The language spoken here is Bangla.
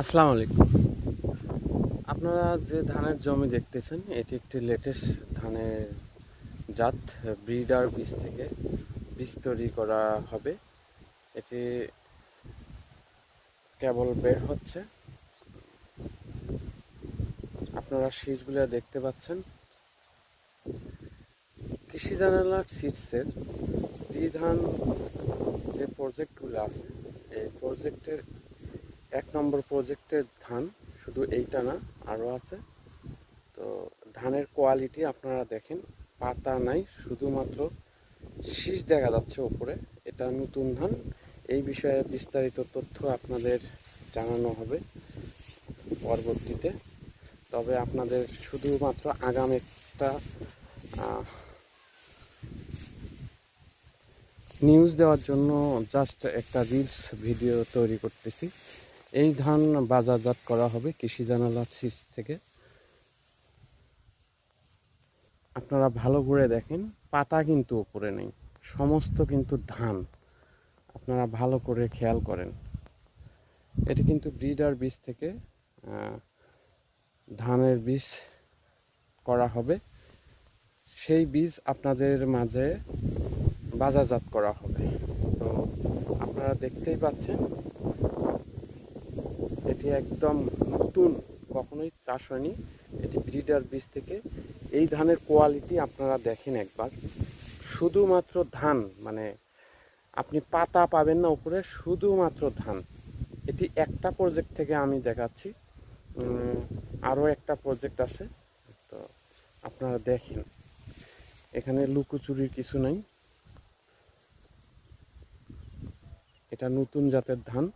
আসসালামু আলাইকুম আপনারা যে ধানের জমি দেখতেছেন, এটি একটি লেটেস্ট ধানের জাত ব্রিডার বীজ থেকে বীজ তৈরি করা হবে। এটি কেবল বের হচ্ছে। আপনারা শীষগুলো দেখতে পাচ্ছেন। কৃষি জানালার সিটসের দ্বিধান যে প্রজেক্টগুলো আছে, এই প্রজেক্টের এক নম্বর প্রজেক্টের ধান, শুধু এইটা না, আরও আছে। তো ধানের কোয়ালিটি আপনারা দেখেন, পাতা নাই, শুধুমাত্র শীষ দেখা যাচ্ছে ওপরে। এটা নতুন ধান। এই বিষয়ে বিস্তারিত তথ্য আপনাদের জানানো হবে পরবর্তীতে। তবে আপনাদের শুধুমাত্র আগাম একটা নিউজ দেওয়ার জন্য জাস্ট একটা রিলস ভিডিও তৈরি করতেছি। এই ধান বাজারজাত করা হবে কৃষি জানালা সিস থেকে। আপনারা ভালো করে দেখেন, পাতা কিন্তু উপরে নেই, সমস্ত কিন্তু ধান। আপনারা ভালো করে খেয়াল করেন। এটি কিন্তু ব্রিডার বীজ থেকে ধানের বীজ করা হবে। সেই বীজ আপনাদের মাঝে বাজারজাত করা হবে। তো আপনারা দেখতেই পাচ্ছেন এটি একদম নতুন, কখনোই চাষ হয়নি। এটি ব্রিডার বীজ থেকে। এই ধানের কোয়ালিটি আপনারা দেখেন একবার। শুধুমাত্র ধান মানে আপনি পাতা পাবেন না উপরে, শুধুমাত্র ধান। এটি একটা প্রজেক্ট থেকে আমি দেখাচ্ছি। আরও একটা প্রজেক্ট আছে। তো আপনারা দেখেন। এখানে লুকোচুরির কিছু নাই। এটা নতুন জাতের ধান।